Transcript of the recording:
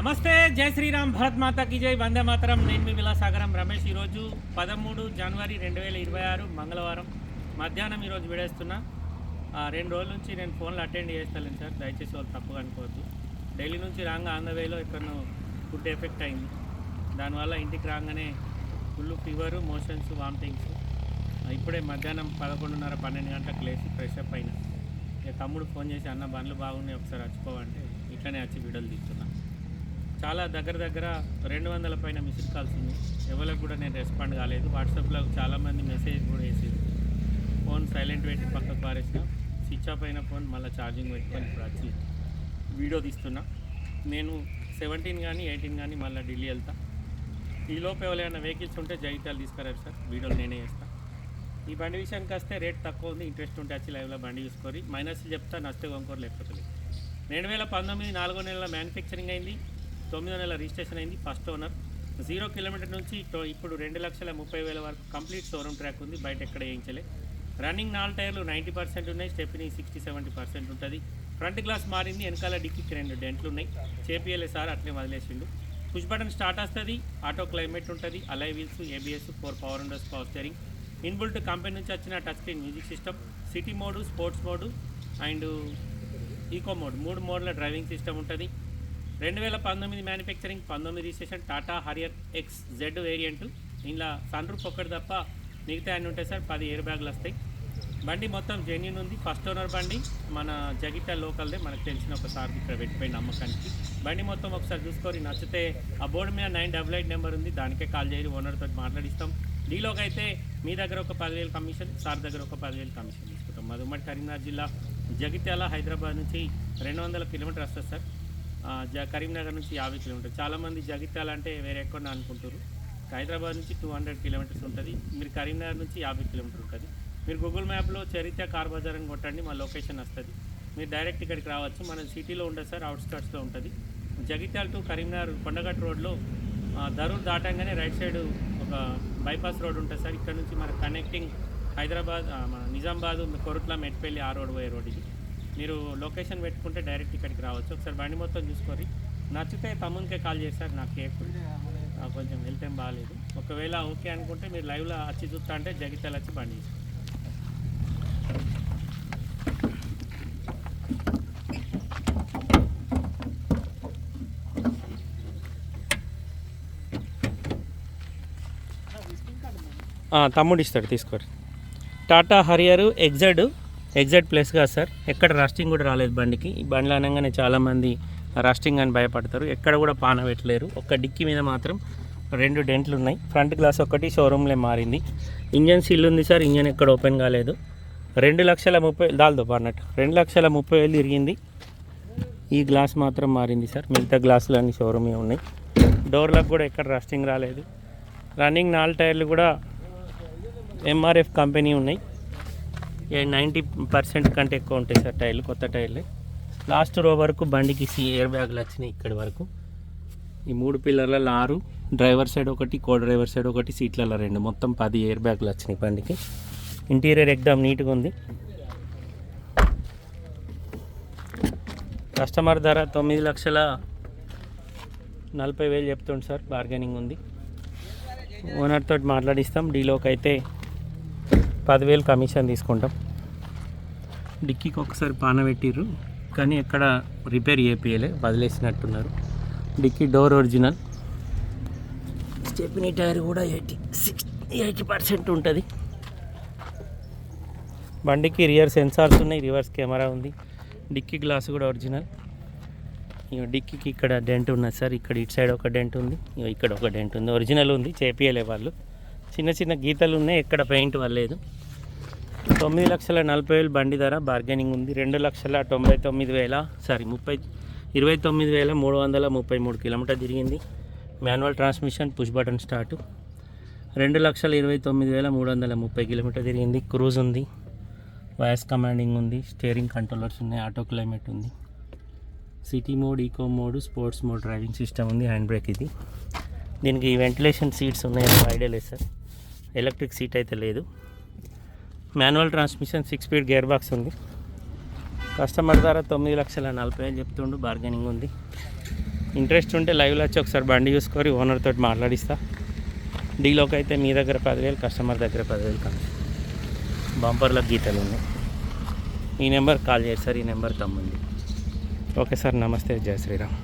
నమస్తే జై శ్రీరామ్ భరత్ మాతాకి జై వందే మాతరం. నేను మీ విలాసాగరం రమేష్ ఈరోజు పదమూడు జనవరి రెండు వేల ఇరవై ఆరు మంగళవారం. మధ్యాహ్నం ఈరోజు విడేస్తున్నా. ఆ, రెండు రోజుల నుంచి నేను ఫోన్లో అటెండ్ చేస్తాను సార్. దయచేసి వాళ్ళు తప్పుగా అనుకోవద్దు. ఢిల్లీ నుంచి రాగా ఆన్ ద వేలో ఎక్కడో ఫుడ్ ఎఫెక్ట్ అయింది. దానివల్ల ఇంటికి రాగానే ఫుల్ ఫీవరు మోషన్స్ వామిటింగ్స్. ఇప్పుడే మధ్యాహ్నం పదకొండున్నర పన్నెండు గంటలకు లేచి ఫ్రెష్ అప్ అయినా. ఇక తమ్ముడు ఫోన్ చేసి అన్న బండ్లు బాగున్నాయి ఒకసారి వచ్చిపోవంటే ఇట్లనే వచ్చి వీడియోలు తీస్తున్నాను చాలా దగ్గర దగ్గర రెండు వందల పైన మిస్డ్ కాల్స్ ఉంది. ఎవరికి కూడా నేను రెస్పాండ్ కాలేదు. వాట్సాప్లో చాలామంది మెసేజ్ కూడా వేసేది. ఫోన్ సైలెంట్ పెట్టి పక్కకు పారేసిన. స్విచ్ ఆఫ్ అయిన ఫోన్ మళ్ళీ ఛార్జింగ్ పెట్టుకొని ఇప్పుడు వచ్చి వీడియో తీస్తున్నా. నేను సెవెంటీన్ కానీ ఎయిటీన్ కానీ మళ్ళీ ఢిల్లీ వెళ్తా. ఈలోపు ఎవరైనా వెహికల్స్ ఉంటే జైతాలు తీసుకురారు సార్. వీడియోలు నేనే చేస్తాను ఈ బండి విషయానికి వస్తే రేట్ తక్కువ ఉంది. ఇంట్రెస్ట్ ఉంటే వచ్చి లైవ్లో బండి చూసుకొని మైనస్ చెప్తా నష్టం కొనుక్కోరు లేకపోతే రెండు వేల పంతొమ్మిది నాలుగో నెలలో మ్యానుఫ్యాక్చరింగ్ అయింది. తొమ్మిదో నెల రిజిస్ట్రేషన్ అయింది ఫస్ట్ ఓనర్. జీరో కిలోమీటర్ నుంచి ఇప్పుడు రెండు లక్షల ముప్పై వేల వరకు కంప్లీట్ షోరూమ్ ట్రాక్ ఉంది బయట ఎక్కడ వేయించలే. రన్నింగ్ నాలుగు టైర్లు నైంటీ పర్సెంట్ ఉన్నాయి స్టెప్ని సిక్స్టీ సెవెంటీ పర్సెంట్ ఉంటుంది. ఫ్రంట్ గ్లాస్ మారింది వెనకాల డిక్కికి రెండు డెంట్లు ఉన్నాయి. చేపియలే సార్ అట్లే వదిలేసిండు. పుష్ బటన్ స్టార్ట్ వస్తుంది ఆటో క్లైమేట్ ఉంటుంది alloy wheels ABS four power windows power steering. Inbuilt company నుంచి వచ్చిన touch screen music system city mode sports mode and eco mode. మూడు మోడ్ల డ్రైవింగ్ సిస్టమ్ ఉంటుంది. రెండు వేల పంతొమ్మిది మ్యానుఫ్యాక్చరింగ్ పంతొమ్మిది registration Tata Harrier X Z variant ఇంట్లో సన్ రూప్ ఒక్కటి తప్ప మిగతా అన్ని ఉంటాయి సార్. పది ఎయిర్ బ్యాగులు వస్తాయి. బండి మొత్తం జెన్యున్ ఉంది. ఫస్ట్ ఓనర్ బండి. మన జగిత్య లోకల్దే మనకు తెలిసిన ఒక సార్ ఇక్కడ పెట్టిపోయిన నమ్మకానికి. బండి మొత్తం ఒకసారి చూసుకొని నచ్చితే ఆ బోర్డు మీద నైన్ డబల్ ఎయిట్ నెంబర్ ఉంది. దానికే కాల్ చేయాలి ఓనర్తో మాట్లాడిస్తాం. డీలోకి అయితే మీ దగ్గర ఒక పదివేలు కమిషన్ సార్ దగ్గర ఒక పదివేలు కమిషన్ తీసుకుంటాం. మధుమటి కరీంనగర్ జిల్లా జగిత్యాల హైదరాబాద్ నుంచి రెండు వందల కిలోమీటర్ వస్తుంది సార్. కరీంనగర్ నుంచి యాభై కిలోమీటర్ చాలామంది జగిత్యాల అంటే వేరే ఎక్కడ అనుకుంటారు. హైదరాబాద్ నుంచి టూ హండ్రెడ్ కిలోమీటర్స్ ఉంటుంది. మీరు కరీంనగర్ నుంచి యాభై కిలోమీటర్ ఉంటుంది. మీరు గూగుల్ మ్యాప్లో చరిత్ర కార్ బజార్ అని కొట్టండి మా లొకేషన్ వస్తుంది. మీరు డైరెక్ట్ ఇక్కడికి రావచ్చు. మన సిటీలో ఉండదు సార్ అవుట్స్కట్స్లో ఉంటుంది. జగిత్యాల టు కరీంనగర్ కొండగట్ రోడ్లో ధరూర్ దాటంగానే రైట్ సైడ్ ఒక బైపాస్ రోడ్ ఉంటుంది సార్. ఇక్కడ నుంచి మన కనెక్టింగ్ హైదరాబాద్ మన నిజామాబాద్ కొరుట్ల మెట్పల్లి ఆ రోడ్ పోయే రోడ్ ఇది. మీరు లొకేషన్ పెట్టుకుంటే డైరెక్ట్ ఇక్కడికి రావచ్చు. ఒకసారి బండి మొత్తం చూసుకొని నచ్చితే తమ్మునికే కాల్ చేశారు నాకు కేక్ నాకు కొంచెం హెల్త్ ఏం బాగాలేదు ఒకవేళ ఓకే అనుకుంటే మీరు లైవ్లో వచ్చి చూస్తా అంటే జగిత్యాల వచ్చి బండి తమ్ముడు ఇస్తాడు తీసుకోరు Tata Harrier XZ exact plus కాదు సార్. ఎక్కడ రస్టింగ్ కూడా రాలేదు బండికి. ఈ బండ్లు అనగానే చాలామంది రస్టింగ్ అని భయపడతారు. ఎక్కడ కూడా పాన పెట్టలేరు. ఒక్క డిక్కీ మీద మాత్రం రెండు డెంట్లు ఉన్నాయి. ఫ్రంట్ గ్లాస్ ఒకటి షోరూమ్లో మారింది. ఇంజన్ సీల్ ఉంది సార్. ఇంజన్ ఎక్కడ ఓపెన్ కాలేదు. రెండు లక్షల ముప్పై దాల్దో అన్నట్టు రెండు లక్షల ముప్పై వేలు తిరిగింది. ఈ గ్లాస్ మాత్రం మారింది సార్. మిగతా గ్లాసులు అన్ని షోరూమే ఉన్నాయి. డోర్లకు కూడా ఎక్కడ రస్టింగ్ రాలేదు. రన్నింగ్ నాలుగు టైర్లు కూడా ఎంఆర్ఎఫ్ కంపెనీ ఉన్నాయి. నైంటీ పర్సెంట్ కంటే ఎక్కువ ఉంటాయి సార్ టైర్లు కొత్త టైర్లు. లాస్ట్ రో వరకు బండికి సి ఎయిర్ బ్యాగులు వచ్చినాయి ఇక్కడి వరకు. ఈ మూడు పిల్లర్ల ఆరు డ్రైవర్ సైడ్ ఒకటి కో డ్రైవర్ సైడ్ ఒకటి సీట్లలో రెండు. మొత్తం పది ఎయిర్ బ్యాగులు వచ్చినాయి బండికి. ఇంటీరియర్ ఎగ్దాం నీట్గా ఉంది. కస్టమర్ ధర తొమ్మిది లక్షల నలభై వేలు చెప్తుంది సార్ బార్గెనింగ్ ఉంది. ఓనర్ తోటి మాట్లాడిస్తాం డీలోకి అయితే పదివేలు కమిషన్ తీసుకుంటాం. డిక్కీకి ఒకసారి పాన పెట్టిర్రు కానీ ఎక్కడ రిపేర్ చేపియలే వదిలేసినట్టున్నారు. Dicky door original. Stepney tyre కూడా ఎయిటీ సిక్స్ ఎయిటీ పర్సెంట్ ఉంటుంది. బండికి రియర్ సెన్సార్స్ ఉన్నాయి రివర్స్ కెమెరా ఉంది. డిక్కీ గ్లాస్ కూడా ఒరిజినల్. ఇగో డిక్కీకి ఇక్కడ డెంట్ ఉన్నది సార్ ఇక్కడ ఇటు సైడ్ ఒక డెంట్ ఉంది ఇగో ఇక్కడ ఒక డెంట్ ఉంది. ఒరిజినల్ ఉంది చేపియలే వాళ్ళు. చిన్న చిన్న గీతలు ఉన్నాయి ఎక్కడ పెయింట్ వల్లేదు తొమ్మిది లక్షల నలభై వేలు బండి ధర బార్గెనింగ్ ఉంది. రెండు లక్షల తొంభై తొమ్మిది వేల సారీ ముప్పై ఇరవై తొమ్మిది వేల మూడు వందల ముప్పై మూడు కిలోమీటర్ తిరిగింది. Manual transmission push button start రెండు లక్షల ఇరవై తొమ్మిది వేల మూడు వందల ముప్పై కిలోమీటర్ తిరిగింది. క్రూజ్ ఉంది. వాయిస్ కమాండింగ్ ఉంది. స్టీరింగ్ కంట్రోలర్స్ ఉన్నాయి. ఆటో క్లైమేట్ ఉంది. City mode eco mode sports mode driving system ఉంది. హ్యాండ్ బ్రేక్ ఇది. దీనికి వెంటిలేషన్ సీట్స్ ఉన్నాయి. ఐడియా లేదు సార్ ఎలక్ట్రిక్ సీట్ అయితే లేదు. Manual transmission six speed gear box ఉంది. కస్టమర్ ధర తొమ్మిది లక్షల నలభై వేలు చెప్తుండు బార్గెనింగ్ ఉంది. ఇంట్రెస్ట్ ఉంటే లైవ్లో వచ్చి ఒకసారి బండి చూసుకొని ఓనర్ తోటి మాట్లాడిస్తా. డీలోకి అయితే మీ దగ్గర పదివేలు కస్టమర్ దగ్గర పదివేలు కానీ బంపర్లో గీతలు ఉన్నాయి. ఈ నెంబర్ కాల్ చేస్తారు ఈ నెంబర్ తమ్ముంది. ఓకే సార్ నమస్తే జయ శ్రీరామ్.